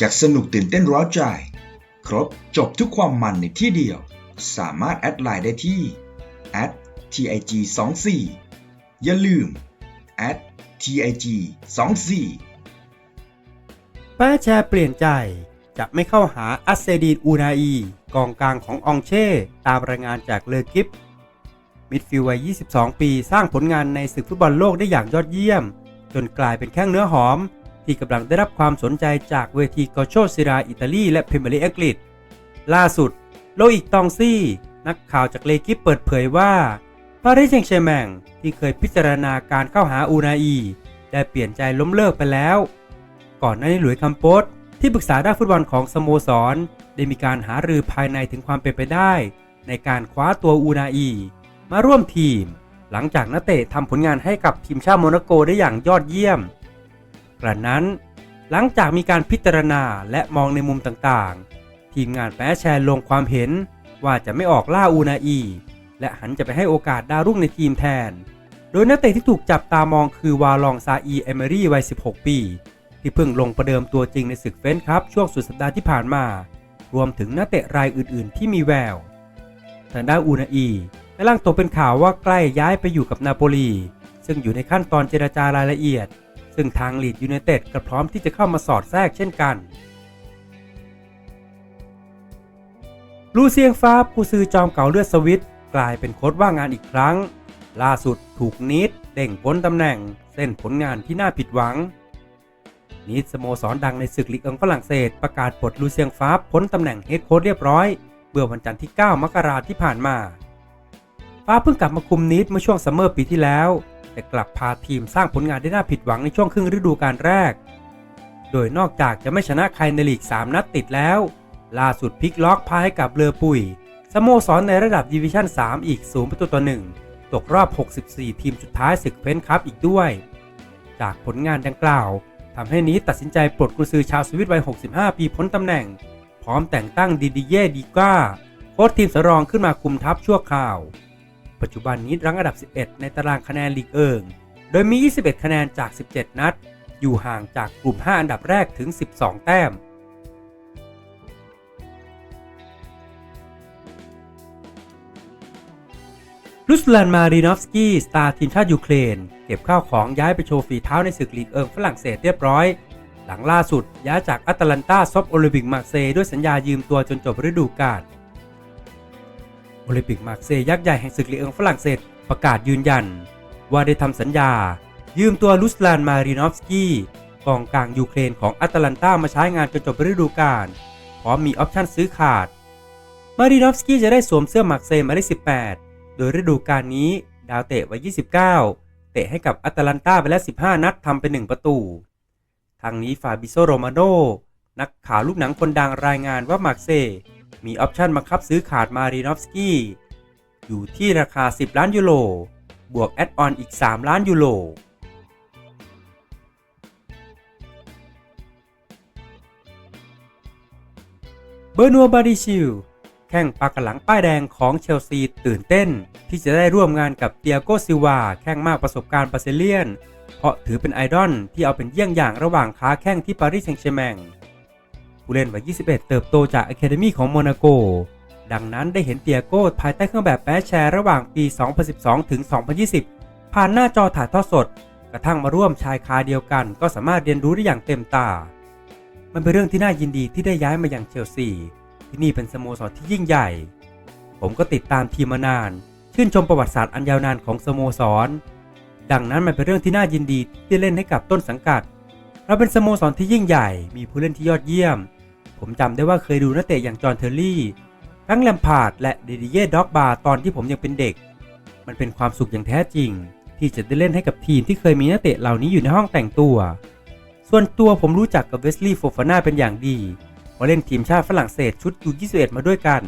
จากสนุกตื่นเต้นร้าวใจ ครบจบทุกความมันในที่เดียว สามารถแอดไลน์ได้ที่ @tig 2 4อย่าลืม @tig 2 4ป้าแชร์เปลี่ยนใจจะไม่เข้าหาอัสเซดีนอูนาอีกองกลางของอองเช่ ตามรายงานจากเลอกิฟมิดฟิลด์วัย 22 ปี สร้างผลงานในศึกฟุตบอลโลกได้อย่างยอดเยี่ยม จนกลายเป็นแข้งเนื้อหอม ที่กำลังได้รับความสนใจจากเวทีกอโชซิราอิตาลีและพรีเมียร์ลีกอังกฤษ ล่าสุด โลอิกตองซี่ นักข่าวจากเลกิฟเปิดเผยว่าปารีสแซงต์แชร์แมงที่เคยพิจารณาการเข้าหาอูนาอีได้เปลี่ยนใจล้มเลิกไปแล้ว ก่อนหน้านี้หลุยคัมโปสที่ปรึกษาด้านฟุตบอลของสโมสร ได้มีการหารือภายในถึงความเป็นไปได้ ในการคว้าตัวอูนาอีมาร่วมทีม หลังจากนักเตะทำผลงานให้กับทีมชาติโมนาโกได้อย่างยอดเยี่ยม กระนั้น หลังจากมีการพิจารณาและมองในมุมต่างๆ ทีมงานแปะแชร์ลงความเห็นว่าจะไม่ออกล่าอูนาอี และหันจะไปให้โอกาสดาวรุ่งในทีมแทน โดยนักเตะที่ถูกจับตามองคือวาลองซาอีเอเมรี่วัย 16 ปี ที่เพิ่งลงประเดิมตัวจริงในศึกเฟนครับช่วงสุดสัปดาห์ที่ผ่านมา รวมถึงนักเตะรายอื่นๆ ที่มีแววทางด้านอูนาอีกำลังตกเป็นข่าวว่าใกล้ย้ายไปอยู่กับนาโปลี ซึ่งอยู่ในขั้นตอนเจรจารายละเอียด ซึ่งทางลีดยูไนเต็ดก็พร้อมที่จะเข้ามาสอดแทรกเช่นกันลูเซียงฟ้าผู้ซื้อจอมเก่าเลือดสวิตกลายเป็นโค้ชว่างงานอีกครั้ง ล่าสุดถูกนิดเด้งพ้นตำแหน่ง เส้นผลงานที่น่าผิดหวัง นิดสโมสรดังในศึกลีกเอิงฝรั่งเศสประกาศปลดลูเซียงฟ้าพ้นตำแหน่งเฮดโค้ชเรียบร้อยเมื่อวันจันทร์ที่ 9 มกราที่ผ่านมา ฟ้าเพิ่งกลับมาคุมนิดเมื่อช่วงซัมเมอร์ปีที่แล้ว แต่กลับพาทีมสร้างผลงานได้น่าผิดหวังในช่วงครึ่งฤดูกาลแรก โดยนอกจากจะไม่ชนะใครในลีก 3 นัดติดแล้ว ล่าสุดพลิกล็อกพาให้กับเรือปุยสโมสรในระดับดิวิชั่น 3 อีก 0 ประตูต่อ 1 ตกรอบ 64 ทีมสุดท้ายศึกเพนคัพอีกด้วย จากผลงานดังกล่าวทำให้นี้ตัดสินใจปลดกุญซือชาวสวิตวัย 65 ปีพ้นตำแหน่ง พร้อมแต่งตั้งดิดิเย่ดีก้าโค้ชทีมสรองขึ้นมาคุมทัพชั่วคราว ปัจจุบันนี้รั้งอันดับ 11 ในตารางคะแนนลีกเอิง โดยมี 21 คะแนนจาก 17 นัด อยู่ห่างจากกลุ่ม 5 อันดับแรกถึง 12 แต้ม รุสลานมารีนอฟสกี้สตาร์ทีมชาติยูเครน เก็บข้าวของย้ายไปโชว์ฝีเท้าในศึกลีกเอิงฝรั่งเศสเรียบร้อย หลังล่าสุดย้ายจากอัตแลนตาซอบโอลิมปิกมาเซย์ด้วยสัญญายืมตัวจนจบฤดูกาล ลิมปิกมาร์เซย์ยักษ์ใหญ่แห่งศึกลีเอิงฝรั่งเศสประกาศยืนยัน ว่าได้ทำสัญญา ยืมตัวลุสลานมารีนอฟสกี้กองกลางยูเครนของอัตแลนตามาใช้งานจนจบฤดูกาลพร้อมมีออปชั่นซื้อขาด มารีนอฟสกี้จะได้สวมเสื้อมาร์เซย์มายเลข18 โดยฤดูกาลนี้ดาวเตะไว้ 29 เตะให้กับอัตแลนตาไปแล้ว 15 นัดทำไป 1 ประตู ทางนี้ฟาบิโซโรมาโนนักข่าวลูกหนังคนดังรายงานว่ามาร์เซย์ มีออปชันบังคับซื้อขาดมารีนอฟสกี้อยู่ที่ราคา 10 ล้านยูโร บวกแอดออนอีก 3 ล้านยูโร เบอร์นัวบาดิชิลแข่งปากกหลังป้ายแดงของเชลซีตื่นเต้น ที่จะได้ร่วมงานกับเตียโกซิวาแข่งมากประสบการณ์บราซิเลียน เพราะถือเป็นไอดอลที่เอาเป็นเยี่ยงอย่างระหว่างค้าแข่งที่ปารีสแซงต์แชร์แมง ผู้เล่นวัย 21 เติบโตจากอะคาเดมีของโมนาโก ดังนั้นได้เห็นเตียโก้ภายใต้เครื่องแบบแปะแชร์ระหว่างปี 2012 ถึง 2020 ผ่านหน้าจอถ่ายทอดสด กระทั่งมาร่วมชายคาเดียวกัน ก็สามารถเรียนรู้ได้อย่างเต็มตา มันเป็นเรื่องที่น่ายินดีที่ได้ย้ายมาอย่างเชลซี ที่นี่เป็นสโมสรที่ยิ่งใหญ่ ผมก็ติดตามทีมมานาน ชื่นชมประวัติศาสตร์อันยาวนานของสโมสร ดังนั้นมันเป็นเรื่องที่น่ายินดีที่เล่นให้กับต้นสังกัดเราเป็นสโมสรที่ยิ่งใหญ่ มีผู้เล่นที่ยอดเยี่ยม ผมจำได้ว่าเคยดูนักเตะอย่างจอห์นเทอร์รี่ ทั้งแลมพาร์ดและเดดิเย่ด็อกบาตอนที่ผมยังเป็นเด็ก มันเป็นความสุขอย่างแท้จริง ที่จะได้เล่นให้กับทีมที่เคยมีนักเตะเหล่านี้อยู่ในห้องแต่งตัว ส่วนตัวผมรู้จักกับเวสลีย์โฟฟาน่าเป็นอย่างดีเพราะเล่นทีมชาติฝรั่งเศสชุดยู21มาด้วยกัน